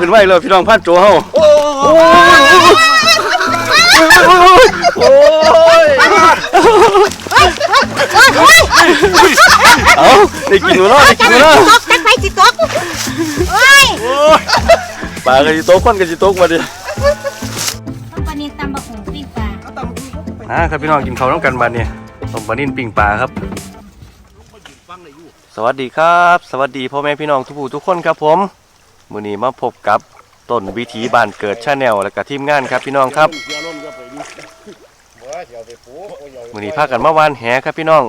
ขึ้นไปเลยพี่น้องพันโจเฮาโอ้โอ้ยโอ้ยเอาได้กินแล้วได้กินหนูแล้วตกจักไฟสิตกโอ้ยปลากระจิต๊ะคนกระจิต๊ะมาดิต้องปลานินตำบะหุ่งปิ้งปลาอ่าครับพี่น้องกินข้าวน้ำกันบัดเนี่ยต้มปลานิ่นปิ้งปลาครับสวัสดีครับ สวัสดีพ่อแม่พี่น้องทุกผู้ทุกคนครับผม มื้อนี้มาพบกับต้นวิถีบ้านเกิดชาแนลและกับทีมงานครับพี่น้องครับมื้อนี้พากันมาวานแหครับพี่น้อง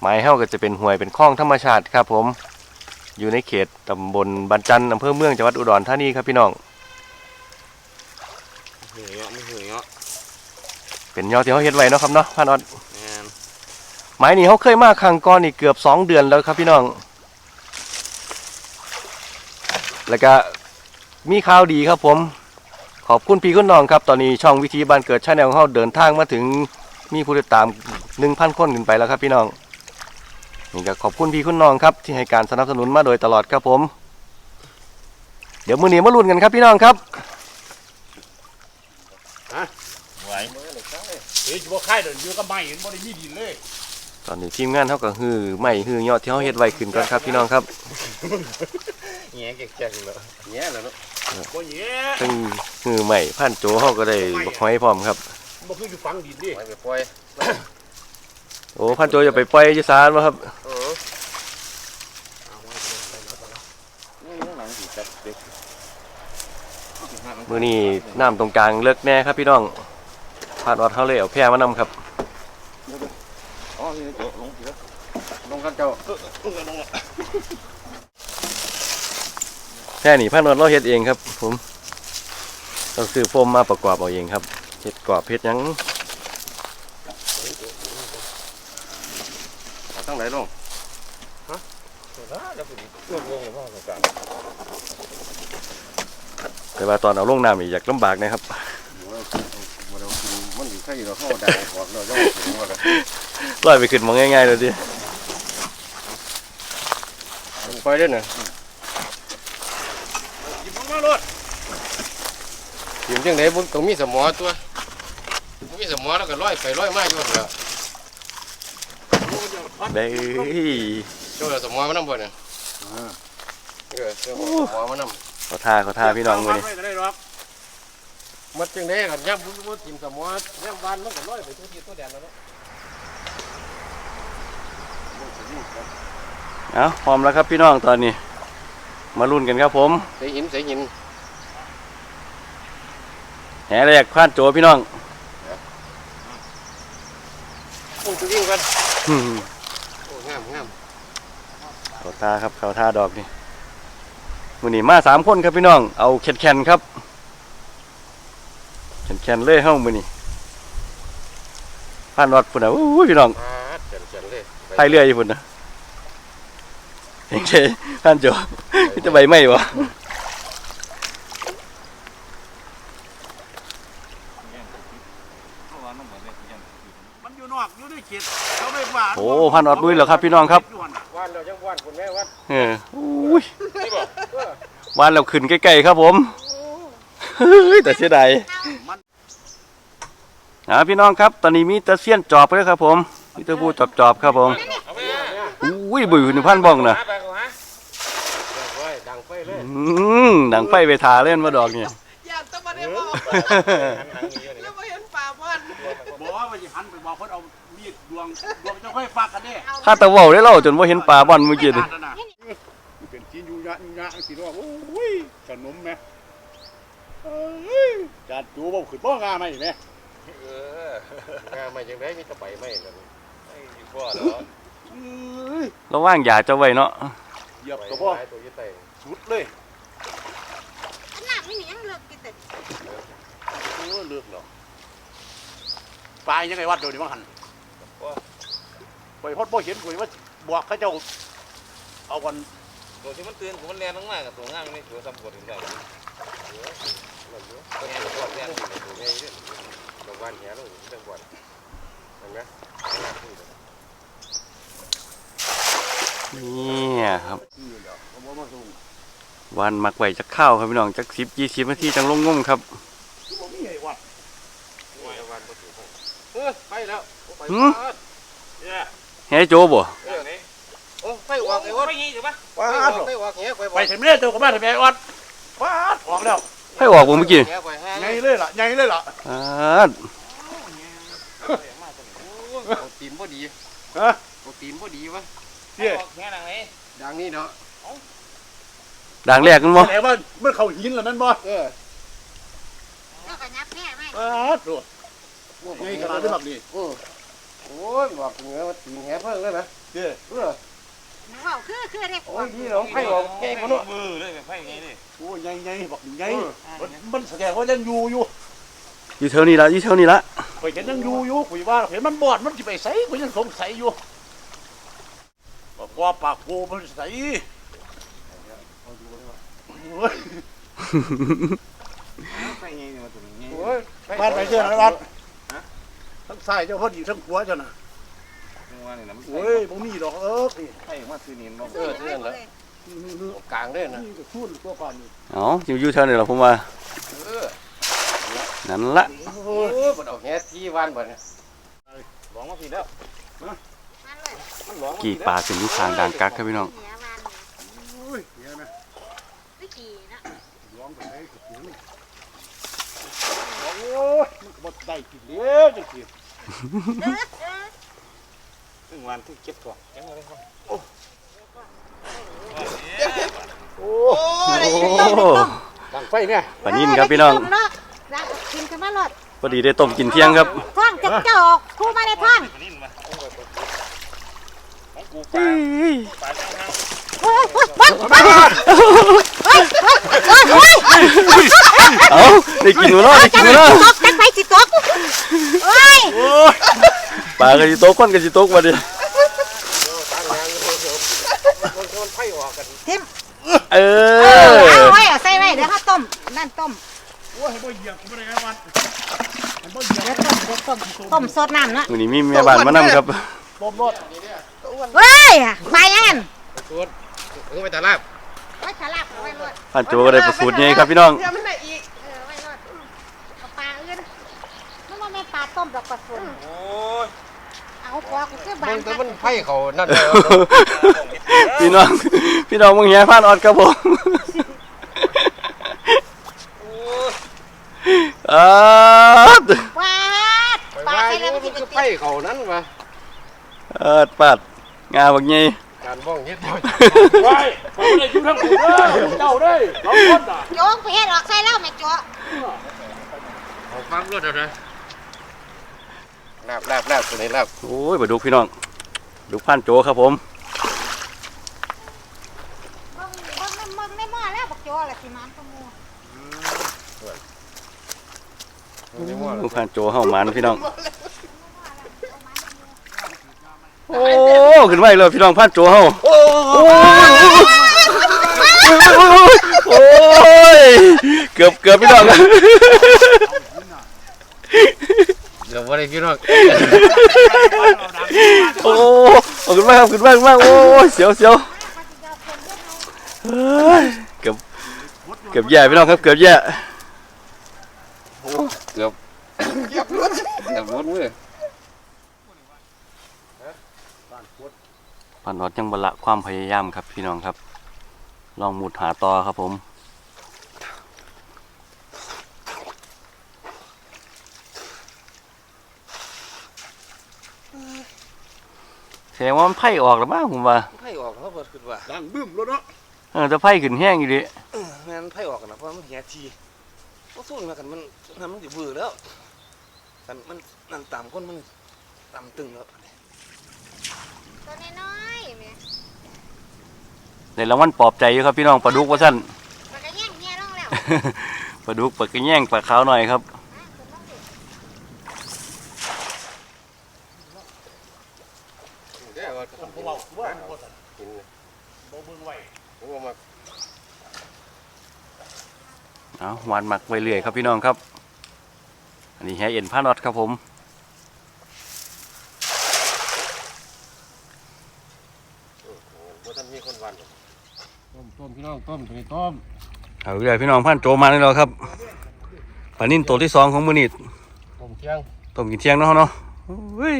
หมายเฮาก็จะเป็นห้วยเป็นคลองธรรมชาติครับผม อยู่ในเขตตำบลบันจันทร์อำเภอเมืองจังหวัดอุดรธานีครับพี่น้องเหือยไม่เหือยเป็นยอดที่เขาเฮ็ดไว้เนาะครับเนาะพานอดแมนหมายนี้เขาเคยมาครั้งก่อนนี่เกือบสองเดือนแล้วครับพี่น้อง แล้วก็มีข่าวดีครับผม ขอบคุณพี่คุณน้องครับ ตอนนี้ช่องวิธีบ้านเกิดชาแนลของเขาเดินทางมาถึงมีผู้ติดตามหนึ่งพันคนขึ้นไปแล้วครับพี่น้องนี่ก็ขอบคุณพี่คุณน้องครับที่ให้การสนับสนุนมาโดยตลอดครับผม เดี๋ยวมื้อนี้มาลุ้นกันครับพี่น้องครับไหวเฮ้ยบ่ค่ายเดินอยู่กับไม้เห็นบ่ได้มีดินเลยตอนนี้ทีมงานเขาก็ฮือไม่ฮือยอดที่เขาเฮ็ดไว้ขึ้นก่อนครับพี่น้องครับ แง่แก่ๆเลยแง่แล้วเนาะบ่แง่ซึ่งฮือใหม่พันโจเขาก็ได้บอกหอยพร้อมครับบ่คืออยู่ฝังดินดิไปปล่อยโอ้พันโจจะไปปล่อยอยี่สารวะครับเออนี่ข้างหลังสิจับเด็กมือนี้น้ำตรงกลางเลิกแน่ครับพี่น้องพาดออดเขาเลยเอาแพร่มานำครับอ๋อนี่โจลงเถอะลงกันเจ้าลงกันลง แพร่นี่พันออดเราเฮ็ดเองครับ ผมต้องซื้อโฟมมาประกอบเอาเองครับเฮ็ดกรอบเฮ็ดหยังตั้งไหนลงแต่ว่าตอนเอาลงน้ำนี่อยากลำบากนะครับมันเรากินมันอยู่แค่เราเข้าด่าออกเราจะถึงว่ากันลอยไปขึ้นมองง่ายๆเลยดิไปเด้อน่ะ หยิบมาโลด ทีม จังได๋บ่ต้องมีสมอตัวมีสมอแล้วก็ร้อยไปร้อยมาอยู่หั่นล่ะได้เจ้าสมอมานำบ่เนี่ยเออเจ้าสมอมานำเขาท่าเขาท่าพี่น้องมือนี่ก็ได้หรอกมันจังได๋กันย่ำบ่บ่ทีมสมอย่ำบ้านมันก็ร้อยไปตัวที่ตัวแดนแล้วเนาะเอาพร้อมแล้วครับพี่น้องตอนนี้ มาลุ้นกันครับผมใส่หินใส่หิน แหรกพันโจพี่น้องโอ้ตัววิ่งกันอืมโอ้งามงามเขาท่าครับเขาท่าดอกนี่มือนี้มาสามคนครับพี่น้อง เอาแคนแคนครับแคนแคนเลยเฮ้ามือนี้พันวัดพุ่นนะอู้ยพี่น้องอ่าเจ๋งๆเลยไทยเรืออยู่พุ่นนะเองเจพันโจนี่จะใบไหมวะ มันอยู่นอกอยู่ในเขตเขาไม่ว่า โอ้พันวัดลุยเหรอครับพี่น้องครับว่านเราจังว่านคุณแม่ว่านเอออุ้ยนี่บ่เออวานเราขึ้นใกล้ๆครับผมเฮ้ยแต่เสียดายอ่าพี่น้องครับ ตอนนี้มีตะเซียนจอบเลยครับ ผมมีตะบูจอบจอบๆครับผมเอาไปเนี่ยอุ้ยบุยหนึ่งพันบ้องนะหาไปเขาหาดังไฟดังไฟเลยอืมหนังไฟไปทาเล่นมาดอกเนี่ยอย่าต้องมาได้บอกหันหลัง บ้านบอกว่ามันจะหันไปบอกเพิ่นเอามีดดวงดวงจะค่อยฟักกันเด้ข้าตะเว้าได้เล่าจนว่าเห็นปลาบอลเมื่อกี้นี่เป็นจีนยูยะยูยะสิว่าโอ้ยขนมแม่เอ้ยจัดจูบ่ขึ้นบ่งาไหมแม่เอองาไม่จังไดมีแตะใบไม้นั่นไอ้อยู่บ่เหรอเอ้ยระว่างยาจะไว้เนาะเหยียบใบตัวบ่ไม้ตัวยี่ไตสุดเลยหน้าไม่มียังเลิกกินแต่โอ้เลือกเนาะ ปลายยังไงวัดเดี๋ยวนี้มั้งหันไปฮอดบ่เห็นกูว่าบอกเขาเจ้าเอากันตัวที่มันตื่นกูมันแรงมากๆกับตัวง่ายนี่ตัวสำคัญถึงได้ตัวนี้ตัวแรงอยู่ตัวใหญ่เด้อดอกว่านแหลงจังหวัดเห็นไหมเนี่ยครับนี่เดี๋ยวเขาบอกมาส่งวันหมักไว้จักข้าวครับพี่น้องจักสิบยี่สิบนาทีจังลงงมครับบ่มีไอ้วัด เออไปแล้วไปหืม เนี่ยแฮโจบ่เรื่องนี้โอ้ไฟออกไอ้วัดไม่ยี่ถูกปะว้าไฟออกแหไปไปถึงเนี่ยเจ้าก็มาถึงไอ้วัดว้าออกแล้วให้ออกบ่เมื่อกี้แหไปแห้งไงเลยล่ะไงเลยล่ะอ่าเอาตีมพอดีฮะเอาตีมพอดีวะเดี๋ยแค่นั้นไงดังนี้เนาะด่างแรกกันบ่แต่ว่าเมื่อเขาหินแล้วนั่นบ่เออแล้วก็นับแม่ไม่ว้าดูไงขนาดนี้แบบนี้อือโอ้ยบอกเหงือว่าตีนแหเพิ่งเลยนะเดี๋ยเออหนูเอาคือคือได้โอ้ยดีเนาะไฟออกแก่กว่าเนาะมือเลยไฟไงนี่โอ้ยไงไงบอกไงมันมันแสดงว่ายังอยู่อยู่อยู่แถวนี้ละอยู่แถวนี้ละข่อยเห็นยังอยู่อยู่ข่อยว่าเห็นมันบอดมันจะไปใส่ข่อยยังสงสัยอยู่บอกว่าปากโบมันใส่โอ้ยไฟไงนี่มาตัวนี้โอ้ยบ้านไปเจ้านะรัด ทั้งซ้ายเจ้าพอดีทั้งขวาเจ้าน่ะว่านี่นะมันโอ้ยบ่มีดอกเอิกนี่ไฟมาซื้อนี่บ่เออเท่านั้นแหละนี่กลางเลยนะนี่ก็ทุ่นตัวก่อนนี่เอ๋ออยู่อยู่แถวนี้ละผมว่าเออนั่นละโอ้โอ้ยยบ่เอาแหที่วันบ่เนี่ยหลงมาผิดแล้วมันเลยมันหลงกี่ปลาขึ้นอยู่ข้างด่างกักครับพี่น้องเหนียวมันโอ้ยเห็นไหมไม่กี่นะร้องไปไหนก็เสียงนี่โอ้ ยมันก็บ่ได้กินแล้วจังซี่ซึ่งวันที่เก็บตัวเก็บมาเลยครับโอ้โอ้ดังไฟเนี่ยปลานินครับพี่น้องต้มเนาะแล้วกินกันมาหลดพอดีได้ต้มกินเที่ยงครับท่องจะเจ้าออกคู่มาได้ท่องนี่มาของกูปลาปลาช่างห้างเฮ้ย เอาได้กินหมาแล้วได้กินหมาแล้วตกจังไปสิตกเฮ้ยปลาก็สิตกคนก็สิตกมาดิทิมเอเออเอาไว้เอาใส่ไว้เดี๋ยวเขาต้มนั่นต้มโอ้ยบ่เหยียบบ่ได้ไงวันบ่เหยียบเดี๋ยวต้มเดี๋ยวต้มต้มสดน้ำเนาะวันนี้มีแม่บ้านมานํครับ ต้มรถเฮ้ยไปยังไงั้นสูตรถึงไปตลาด ไว้ฉลาบเอาไว้รดผ่านโจก็ได้ประสูตรใหญ่ครับพี่น้อง เดี๋ยวมันได้อีกเออไว้รดเอาปลาอื่นมันว่าแม่ปลาต้มดอกกระสุนโอ้ยเอาปลากูคือบาเบิ่งงแต่มันไฟเขานั่นเลยพี่น้อง พี่น้องมึงแย่ผ่านออดครับผมอาดว้าดไปปลาว่าใส่อแล้วยู่มันมันจะคือไปไฟเขานั่นวะอาดปัดงาบักใหญ่การบ้องเฮ็ดเดียวไว้ผมบ่ได้อยู่ทั้งคู่เด้อเจ้าเด้อสองคนน่ะโจงไปเฮ็ดออกใส่แล้วแม่โจเอาฟังรถเอานะลาบลาบลาบตัวนี้ลาบโอ้ยมาดูพี่น้อง ดูผ่านโจครับผมเบิ่งเบิ่งในเบิ่งในหม้อแล้วบักโจล่ะสิมันก็มูนี่ว่าดูผ่านโจเฮาหมันพี่น้อง โอ้ขึ้นมาอีกแล้วพี่น้องผ่านโจเฮาโอ้ยโอ้ยเกือบเกือบพี่น้องเดี๋ยวว่าได้พี่น้องโอ้เอาขึ้นมาครับขึ้นมาขึ้นมาโอ้ยเสียวเสียวเฮ้ยเกือบเกือบแย่พี่น้องครับเกือบแย่เกือบเกือบรถเกือบรถมือ ปานอดยังบละความพยายามครับพี่น้องครับ ลองมุดหาต่อครับผมแสดงว่ามันไผ่ออกแล้วมั้งผมว่าไฟออกแล้วเปิดขึ้นว่าดังบึ้มรถเนาะเออแต่ไผ่ขึ้นแห้งอยู่ดิแม่นไฟออกนะเพราะมันเหียทีก็สู้มากันมันนั่นมันจะเบื่อแล้วกันมันนั่นต่ำคนมันต่ำตึงแล้ว ตัวน้อยๆแม่ในรางวัลปลอบใจอยู่ครับพี่น้องปลาดุกว่าสั้น มันก็แย่งเมียลงแล้วปลาดุกปลากระแย่งปลาขาวหน่อยครับเดี๋ยวว่าผมบอกว่าบ่สั่นกินเลยบ่เบิ่งไว้ผมว่ามาเอาหวานหมักไว้เรื่อยครับพี่น้องครับ อันนี้แฮเอ็นผ้าน็อตครับผม ว่าท่านมีคนวันต้มต้มพี่น้ องต้มตัวนี้ต้มเอาอีกแล้วพี่น้องพันโจมาแล้วครับปลานิ่นตัวที่สองของมือนี้ต้มเที่ยงต้มกินเที่ยงเนาะเนาะโอ้ย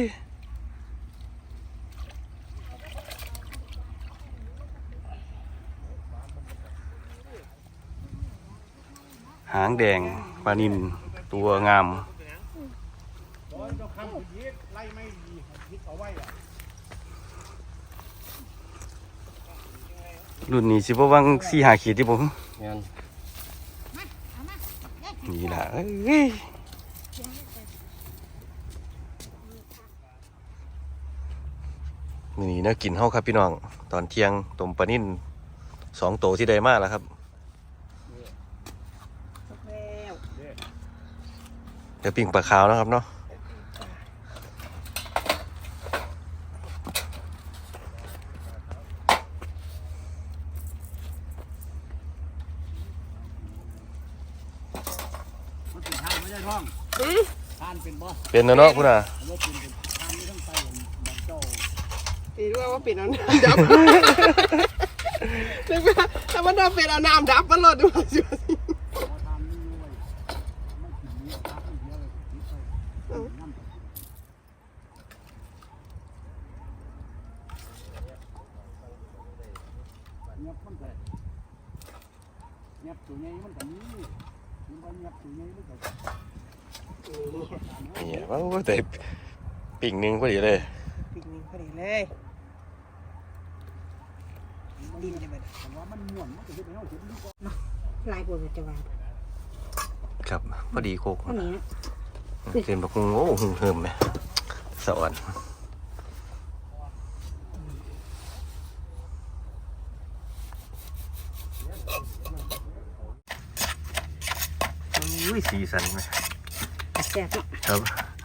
หางแดงปลานินตัวงาม ไล่ไม่ดีคิดเอาไว้อะ รุ่นนี้สิบ่วังสี่หาขีดที่ผมงานนี่ล่ะเอ้ยมื้อนี้นะกินเฮาครับพี่น้อง ตอนเที่ยงต้มปลานิ่นสองโตวที่ได้มาแล้วครับเดี๋ยวปิ้งปลาขาวนะครับเนาะ มันเป็นทาน ไม่ใช่ท้องทานเป็นบ่เป็นนะเนาะคุณอะว่าเป็นเป็นทานไม่ต้องไปแบบเจ้าตีด้วยว่าเป็นเอาน้ำดับนึกว่าถ้ามันดับเป็นเอาน้ำดับมันรอดดูสิเงียบมันก็เงียบตัวใหญ่มันก็มีมันบ่เงียบตัวใหญ่มันก็ นี่ว่าโอ้ยแต่ปิ่งหนึงพอดีเลยปีกนี้พอดีเลยดินจะเป็นแต่ว่ามันม่วนมันก็เฮ็ดให้เฮาเห็นดีกว่าลายบนจะวางครับพอดีโคกเท่านี้นะเต็มบักฮุงโอ้หึงเหิมไหมสวร อุ้ยสีสันไหมแซ่บเนาะครับ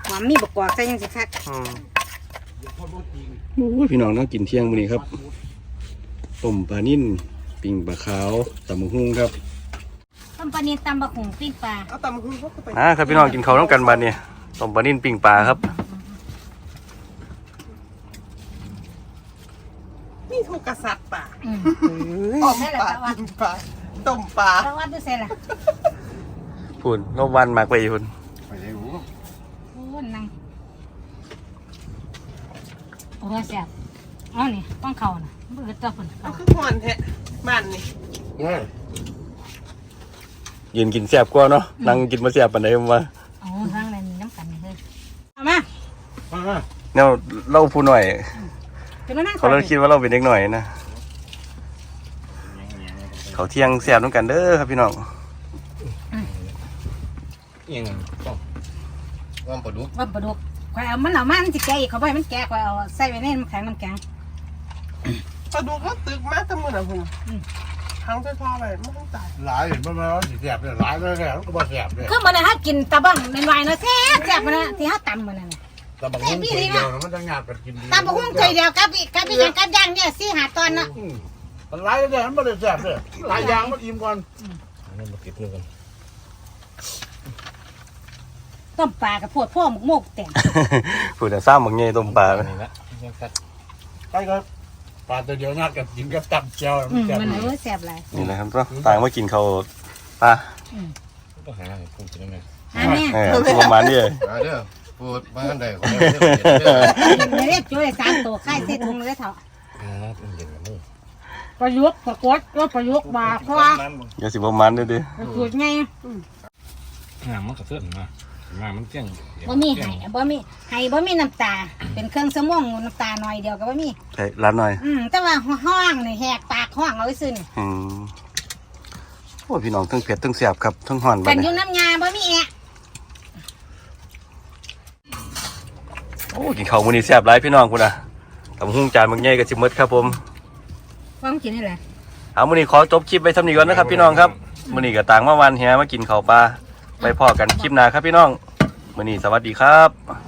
หวานมีบกกอกใส่ยังสิคักอืมอุ้ยพี่น้องน่ากินเที่ยงมื้อนี้ครับต้มปลานิ่นปิ่งปลาขาวตำบักฮุงครับต้มปลาเนียนตำบะขุงปิ้งปลาเอาตำคุณพวกเข้าไปอ่าครับพี่น้องกินข้าวน้ำกันบัดเนี่ยต้มปลานิ่นปิ่งปลาครับนี่ถูกกษัตริย์ป่าอืมต้มปลากินปลาต้มปลาตะวันดูเสร็จละ พูนนวันมากไปพูนไปได้หูโอ้นั่งโอ้แซ่บอ๋อนี่ต้องเข่าน่ะเบื่อตัวคนเอาเข่าขึ้นหอนแทะบ้านนี่ง่ายยืนกินแซ่บกว่าเนาะนั่งกินมาแซ่บปานใดผมว่าโอ้ทางอะไรมีน้ำกันนี่เฮ้ยเอามามาแนวเล่าผู้หน่อยเป็นมานั่งเขาเราคิดว่าเราเป็นเด็กหน่อยนะเขาเที่ยงแซ่บน้ำกันเด้อครับพี่น้อง ยังไงต้มว่ามปลาดุกว่าปลาดุกข่อยเอามันเอามามันสิแก่อีกเขาบ่ให้มันแก่ข่อยเอาใส่ไว้ในน้ำแข็งน้ำแข็งปลาดุกก็ตึกมาตั้งมือนะคุณทั้งเจ้าพ่อไปไม่ต้องตายหลายเห็นมันมาว่าสิแสบเลยหลายเลยแสบมันก็บ่แสบเลยคือมันน่ะฮะกินตะบังในวายเนาะแซ่บแซ่บมันน่ะที่เฮาตำมันน่ะแต่บางคนคนเดียวนะมันจะงาบกันกินดีตำบักหุ่งถ้วยเดียวกับอีกกับอีกอย่างกับย่างเนี่ยสี่หาตอนเนาะอืมมันหลายเลยมันไม่ได้แสบเลยหลายอย่างมันอิ่มก่อนนี่มาติดมือกัน ต้มปลากับพวดพ่อหมกโมกแต่งพูดแต่ซ้ำบางเงี้ยต้มปลานี่ละยังกัดไปก็ปลาตัวเดียวงาบกันกินกับตับเจียวอืมันมแสบมันเออแซ่บหลายนี่แหละครับก็ต่างมากินเขาวปลาต้องหาให้พูดจะได้ไหมหาแม่เออคือประมาณนี้เลยมาเด้อพูดบ้านใดคนเด้อเด้อไม่ได้ช่วยสามตัวค่ายเส้ถุงเลยเถอะอ่ามันเย็นกับมือประยุกต์ประกวดก็ประยุกต์บาเพราะว่าอย่าสิประมาณนี้ดิสูตรไงงามมันกระเทือนมา มามันเกี้ยงบ่มีไห้บ่มีไห้บ่มีน้ำตา เป็นเครื่องสมองน้ำตาหน่อยเดียวก็บ่มี ใช่ร้านหน่อย อืมแต่ว่าห้องนี่แหกปากห้องเอาไว้ซื่อนี่อืมโอ้พี่น้องทั้งเผ็ดทั้งแซ่บครับทั้งห่อนกับัดนอนี้ยู่น้ำยาบ่มีแอะโอ้กินข้าวมื้อนี้แซ่บหลายพี่น้องพุ่นน่ะตำหุ่งจานบางใหญ่ก็สิหมดครับผมว่ามันกินนี่แหละ เอามื้อนี้ขอจบคลิปไปเท่านี้ก่อนนะครับพี่น้องครับมื้อนี้ก็ต่างมาวันแฮมากินข้าวปลา ไปพอกันคลิปหน้าครับพี่น้องมื้อนี้สวัสดีครับ